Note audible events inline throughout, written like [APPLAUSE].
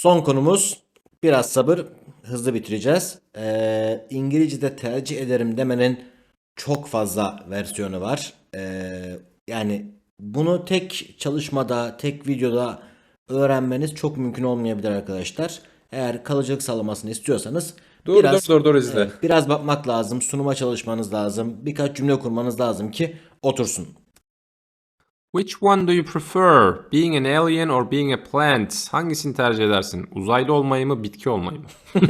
Son konumuz biraz sabır hızlı bitireceğiz. Ee, İngilizce'de tercih ederim demenin çok fazla versiyonu var. Ee, yani bunu tek çalışmada, tek videoda öğrenmeniz çok mümkün olmayabilir arkadaşlar. Eğer kalıcılık sağlamasını istiyorsanız Dur biraz dur dur dur izle. Evet, biraz bakmak lazım, sunuma çalışmanız lazım, birkaç cümle kurmanız lazım ki otursun. Which one do you prefer? Being an alien or being a plant? Hangisini tercih edersin? Uzaylı olmayı mı, bitki olmayı mı? [LAUGHS]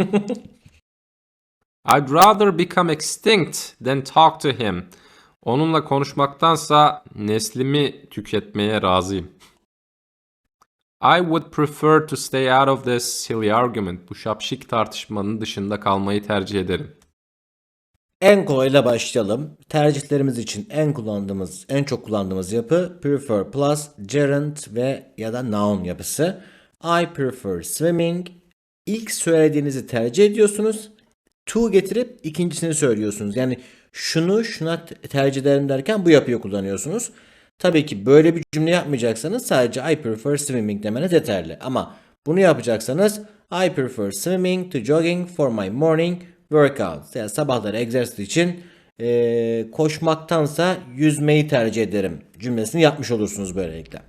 I'd rather become extinct than talk to him. Onunla konuşmaktansa neslimi tüketmeye razıyım. I would prefer to stay out of this silly argument. Bu şapşik tartışmanın dışında kalmayı tercih ederim. En kolayla başlayalım. Tercihlerimiz için en kullandığımız, en çok kullandığımız yapı prefer plus, gerund ve ya da noun yapısı. I prefer swimming. İlk söylediğinizi tercih ediyorsunuz. To getirip ikincisini söylüyorsunuz. Yani şunu şuna te- tercih ederim derken bu yapıyı kullanıyorsunuz. Tabii ki böyle bir cümle yapmayacaksanız sadece I prefer swimming demeniz yeterli. Ama bunu yapacaksanız I prefer swimming to jogging for my morning workout. Yani sabahları egzersiz için eee, koşmaktansa yüzmeyi tercih ederim cümlesini yapmış olursunuz böylelikle.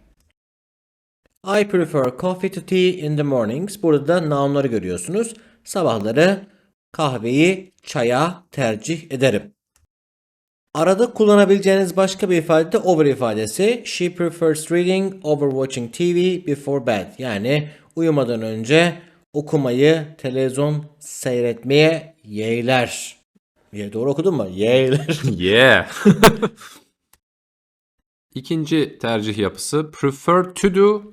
I prefer coffee to tea in the mornings. Burada da nounları görüyorsunuz. Sabahları kahveyi çaya tercih ederim. Arada kullanabileceğiniz başka bir ifade de over ifadesi. She prefers reading over watching TV before bed. Yani uyumadan önce okumayı, televizyon seyretmeye yeğler. Ye, doğru okudun mu? Yeğler. [LAUGHS] Yeah. [LAUGHS] İkinci tercih yapısı prefer to do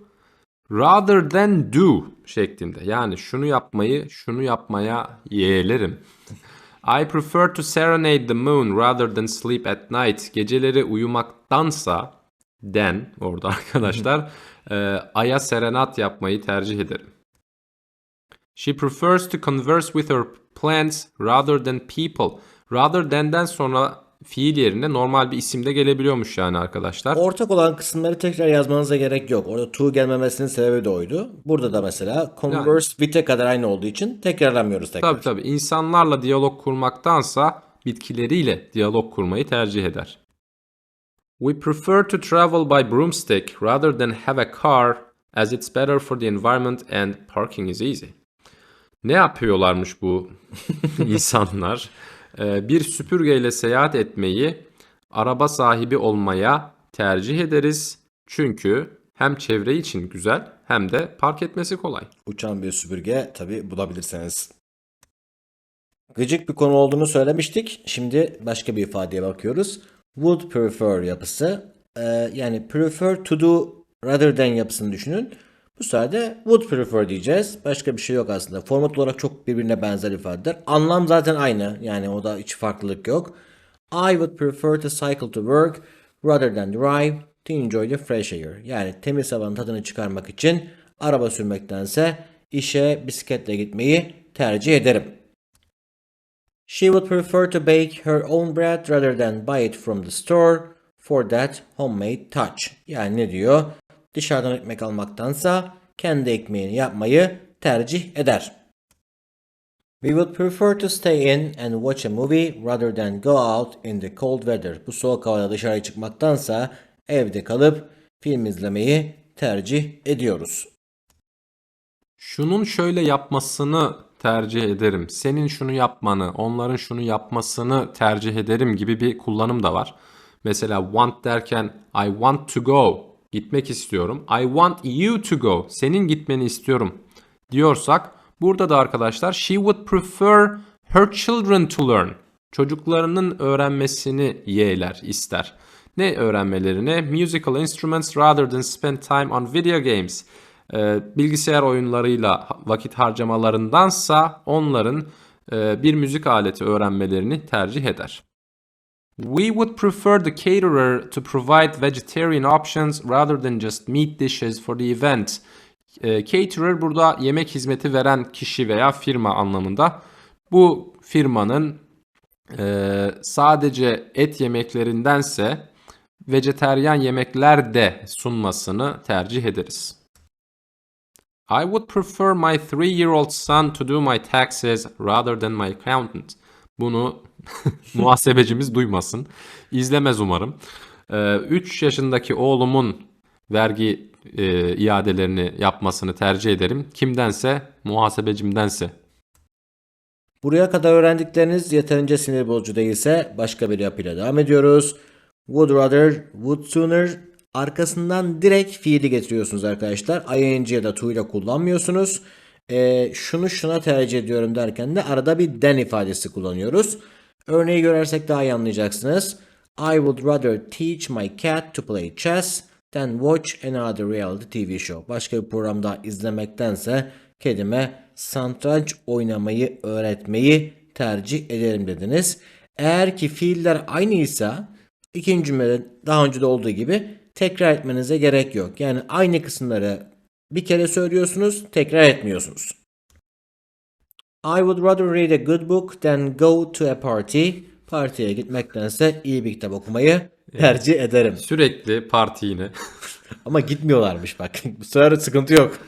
rather than do şeklinde. Yani şunu yapmayı şunu yapmaya yeğlerim. I prefer to serenade the moon rather than sleep at night. Geceleri uyumaktansa den orada [LAUGHS] arkadaşlar e, aya serenat yapmayı tercih ederim. She prefers to converse with her plants rather than people. Rather than'den sonra fiil yerine normal bir isim de gelebiliyormuş yani arkadaşlar. Ortak olan kısımları tekrar yazmanıza gerek yok. Orada to gelmemesinin sebebi de oydu. Burada da mesela converse bit'e kadar aynı olduğu için tekrarlamıyoruz tekrar. Tabii tabii insanlarla diyalog kurmaktansa bitkileriyle diyalog kurmayı tercih eder. We prefer to travel by broomstick rather than have a car as it's better for the environment and parking is easy. Ne yapıyorlarmış bu [LAUGHS] insanlar? Ee, bir süpürgeyle seyahat etmeyi araba sahibi olmaya tercih ederiz. Çünkü hem çevre için güzel hem de park etmesi kolay. Uçan bir süpürge tabi bulabilirseniz. Gıcık bir konu olduğunu söylemiştik. Şimdi başka bir ifadeye bakıyoruz. Would prefer yapısı. Ee, yani prefer to do rather than yapısını düşünün. Bu sefer de would prefer diyeceğiz. Başka bir şey yok aslında. Format olarak çok birbirine benzer ifadeler. Anlam zaten aynı. Yani o da hiç farklılık yok. I would prefer to cycle to work rather than drive to enjoy the fresh air. Yani temiz havanın tadını çıkarmak için araba sürmektense işe bisikletle gitmeyi tercih ederim. She would prefer to bake her own bread rather than buy it from the store for that homemade touch. Yani ne diyor? Dışarıdan ekmek almaktansa kendi ekmeğini yapmayı tercih eder. We would prefer to stay in and watch a movie rather than go out in the cold weather. Bu soğuk havada dışarı çıkmaktansa evde kalıp film izlemeyi tercih ediyoruz. Şunun şöyle yapmasını tercih ederim. Senin şunu yapmanı, onların şunu yapmasını tercih ederim gibi bir kullanım da var. Mesela want derken I want to go, gitmek istiyorum. I want you to go, senin gitmeni istiyorum diyorsak burada da arkadaşlar she would prefer her children to learn. Çocuklarının öğrenmesini yeğler, ister. Ne öğrenmelerini? Musical instruments rather than spend time on video games. Ee, bilgisayar oyunlarıyla vakit harcamalarındansa onların e, bir müzik aleti öğrenmelerini tercih eder. We would prefer the caterer to provide vegetarian options rather than just meat dishes for the event. E, caterer burada yemek hizmeti veren kişi veya firma anlamında. Bu firmanın e, sadece et yemeklerindense vejeteryan yemekler de sunmasını tercih ederiz. I would prefer my three-year-old son to do my taxes rather than my accountant. Bunu [LAUGHS] muhasebecimiz duymasın. İzlemez umarım. 3 yaşındaki oğlumun vergi e, iadelerini yapmasını tercih ederim. Kimdense, muhasebecimdense. Buraya kadar öğrendikleriniz yeterince sinir bozucu değilse başka bir yapıyla devam ediyoruz. Would rather, would sooner arkasından direkt fiili getiriyorsunuz arkadaşlar. ing ya da to ile kullanmıyorsunuz. Ee, şunu şuna tercih ediyorum derken de arada bir then ifadesi kullanıyoruz. Örneği görersek daha iyi anlayacaksınız. I would rather teach my cat to play chess than watch another reality TV show. Başka bir programda izlemektense kedime satranç oynamayı öğretmeyi tercih ederim dediniz. Eğer ki fiiller aynıysa ikinci cümlede daha önce de olduğu gibi tekrar etmenize gerek yok. Yani aynı kısımları bir kere söylüyorsunuz, tekrar etmiyorsunuz. I would rather read a good book than go to a party. Partiye gitmektense iyi bir kitap okumayı tercih ederim. Sürekli parti yine. [LAUGHS] Ama gitmiyorlarmış bak. Bu sefer sıkıntı yok.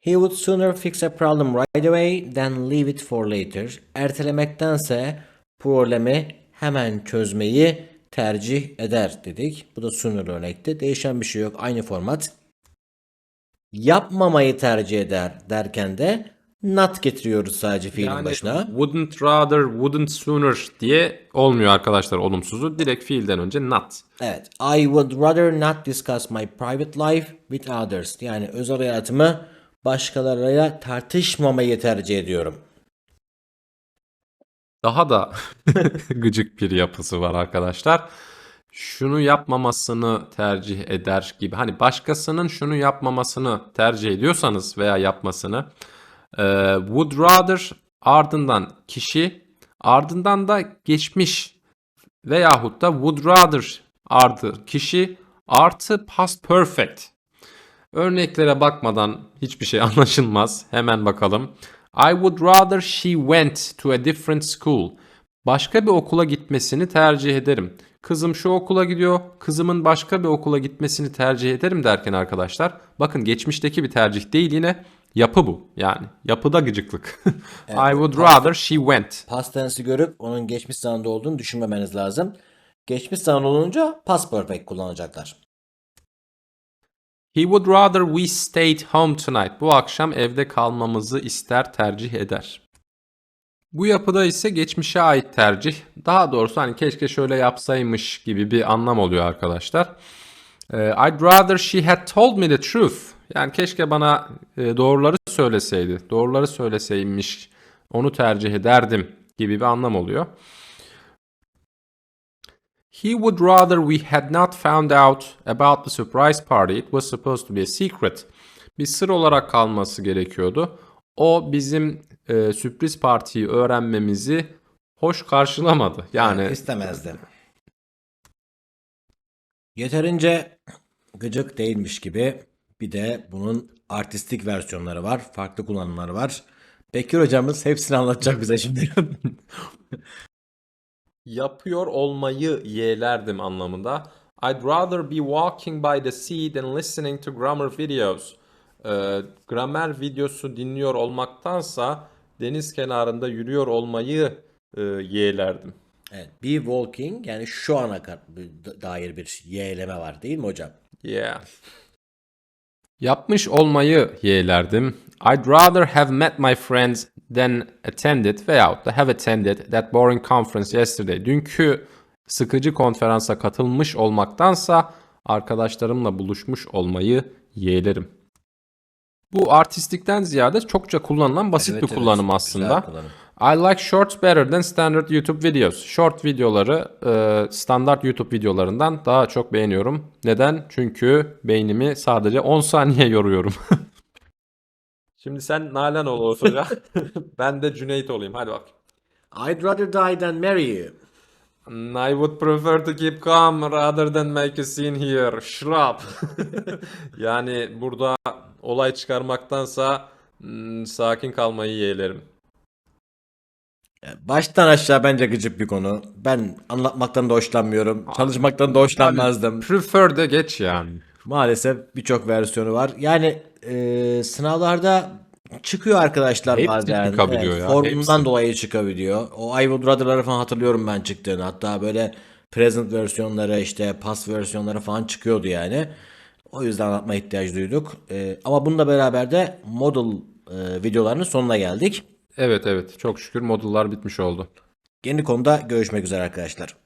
He would sooner fix a problem right away than leave it for later. Ertelemektense problemi hemen çözmeyi tercih eder dedik. Bu da sooner örnekti. Değişen bir şey yok. Aynı format. Yapmamayı tercih eder derken de not getiriyoruz sadece fiilin Yani başına. wouldn't rather, wouldn't sooner diye olmuyor arkadaşlar olumsuzu. Direkt fiilden önce not. Evet. I would rather not discuss my private life with others. Yani özel hayatımı başkalarıyla tartışmamayı tercih ediyorum. Daha da [LAUGHS] gıcık bir yapısı var arkadaşlar. Şunu yapmamasını tercih eder gibi. Hani başkasının şunu yapmamasını tercih ediyorsanız veya yapmasını e, would rather ardından kişi ardından da geçmiş veyahut da would rather ardı kişi artı past perfect. Örneklere bakmadan hiçbir şey [LAUGHS] anlaşılmaz. Hemen bakalım. I would rather she went to a different school. Başka bir okula gitmesini tercih ederim. Kızım şu okula gidiyor. Kızımın başka bir okula gitmesini tercih ederim derken arkadaşlar. Bakın geçmişteki bir tercih değil yine yapı bu. Yani yapıda gıcıklık. [LAUGHS] I would rather she went. Past tense'i görüp onun geçmiş zamanda olduğunu düşünmemeniz lazım. Geçmiş zaman olunca past perfect kullanacaklar. He would rather we stayed home tonight. Bu akşam evde kalmamızı ister tercih eder. Bu yapıda ise geçmişe ait tercih. Daha doğrusu hani keşke şöyle yapsaymış gibi bir anlam oluyor arkadaşlar. Ee, I'd rather she had told me the truth. Yani keşke bana e, doğruları söyleseydi. Doğruları söyleseymiş. Onu tercih ederdim gibi bir anlam oluyor. He would rather we had not found out about the surprise party. It was supposed to be a secret. Bir sır olarak kalması gerekiyordu. O bizim e, sürpriz partiyi öğrenmemizi hoş karşılamadı. Yani istemezdim. Yeterince gıcık değilmiş gibi bir de bunun artistik versiyonları var. Farklı kullanımları var. Bekir hocamız hepsini anlatacak bize şimdi. [LAUGHS] yapıyor olmayı yeğlerdim anlamında. I'd rather be walking by the sea than listening to grammar videos. Ee, gramer videosu dinliyor olmaktansa deniz kenarında yürüyor olmayı e, yeğlerdim. evet, be walking yani şu ana dair bir yeğleme var değil mi hocam? Yeah. Yapmış olmayı yeğlerdim. I'd rather have met my friends than attended veyahut da have attended that boring conference yesterday. Dünkü sıkıcı konferansa katılmış olmaktansa arkadaşlarımla buluşmuş olmayı yeğlerim. Bu artistlikten ziyade çokça kullanılan basit Evet, bir evet, kullanım aslında. kullanım. I like shorts better than standard YouTube videos. Short videoları e, standart YouTube videolarından daha çok beğeniyorum. Neden? Çünkü beynimi sadece 10 saniye yoruyorum. [LAUGHS] Şimdi sen Nalan ol olsa [LAUGHS] ben de Cüneyt olayım. Hadi bak. I'd rather die than marry you. I would prefer to keep calm rather than make a scene here. Shrub. [LAUGHS] yani burada olay çıkarmaktansa mm, sakin kalmayı yeğlerim. Baştan aşağı bence gıcık bir konu. Ben anlatmaktan da hoşlanmıyorum. Çalışmaktan da hoşlanmazdım. Prefer de geç yani. Maalesef birçok versiyonu var. Yani e, sınavlarda çıkıyor arkadaşlar Hepsi bazen. çıkabiliyor ya, Formundan hepsi. dolayı çıkabiliyor. O I Would Rather'ları falan hatırlıyorum ben çıktığını. Hatta böyle present versiyonları işte past versiyonları falan çıkıyordu yani. O yüzden anlatma ihtiyacı duyduk. E, ama bununla beraber de model e, videolarının sonuna geldik. Evet evet çok şükür modullar bitmiş oldu. Yeni konuda görüşmek üzere arkadaşlar.